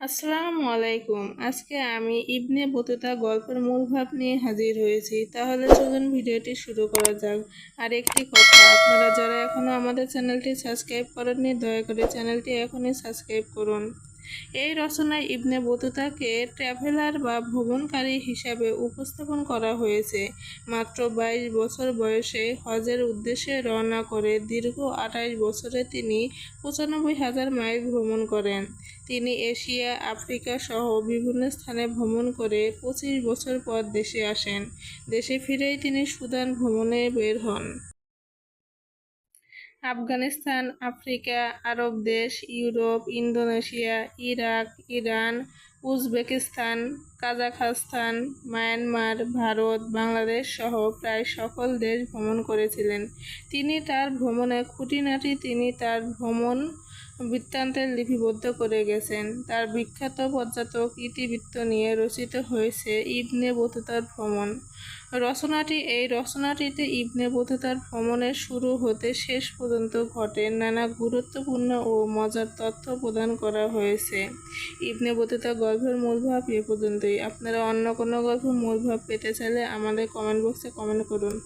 আসসালামু আলাইকুম। আজকে আমি ইবনে বতুতা গল্পের মূল ভাব নিয়ে হাজির হয়েছি। তাহলে চলুন ভিডিওটি শুরু করা যাক। আর একটি কথা, আপনারা যারা এখনও আমাদের চ্যানেলটি সাবস্ক্রাইব করেননি, দয়া করে চ্যানেলটি এখনই সাবস্ক্রাইব করুন। এই রচনায় ইবনে বতুতাকে ট্রাভেলার বা ভ্রমণকারী হিসাবে উপস্থাপন করা হয়েছে। মাত্র বাইশ বছর বয়সে হজের উদ্দেশ্যে রওনা করে দীর্ঘ আঠাশ বছরে তিনি পঁচানব্বই হাজার মাইল ভ্রমণ করেন। তিনি এশিয়া, আফ্রিকা সহ বিভিন্ন স্থানে ভ্রমণ করে পঁচিশ বছর পর দেশে আসেন। দেশে ফিরেই তিনি সুদান ভ্রমণে বের হন। আফগানিস্তান, আফ্রিকা, আরব দেশ, Europe, Indonesia, Iraq, Iran, Uzbekistan, Kazakhstan, Myanmar, Bharat, Bangladesh সহ প্রায় সকল দেশ ভ্রমণ করেছিলেন। তিনি তার ভ্রমণে খুঁটিনাটি তিনি তার ভ্রমণ বৃত্তান্তে লিপিবদ্ধ করে গেছেন। তার বিখ্যাত পর্যটক ইতিবৃত্ত নিয়ে রচিত হয়েছে ইবনে বতুতার ভ্রমণ। রচনাটি, এই রচনাটিতে ইবনে বতুতার ভ্রমণের শুরু হতে শেষ পর্যন্ত ঘটে নানা গুরুত্বপূর্ণ ও মজার তথ্য প্রদান করা হয়েছে। ইবনে বতুতা গল্পের মূলভাব এ পর্যন্তই। আপনারা অন্য কোনো গল্পের মূলভাব পেতে চাইলে আমাদের কমেন্ট বক্সে কমেন্ট করুন।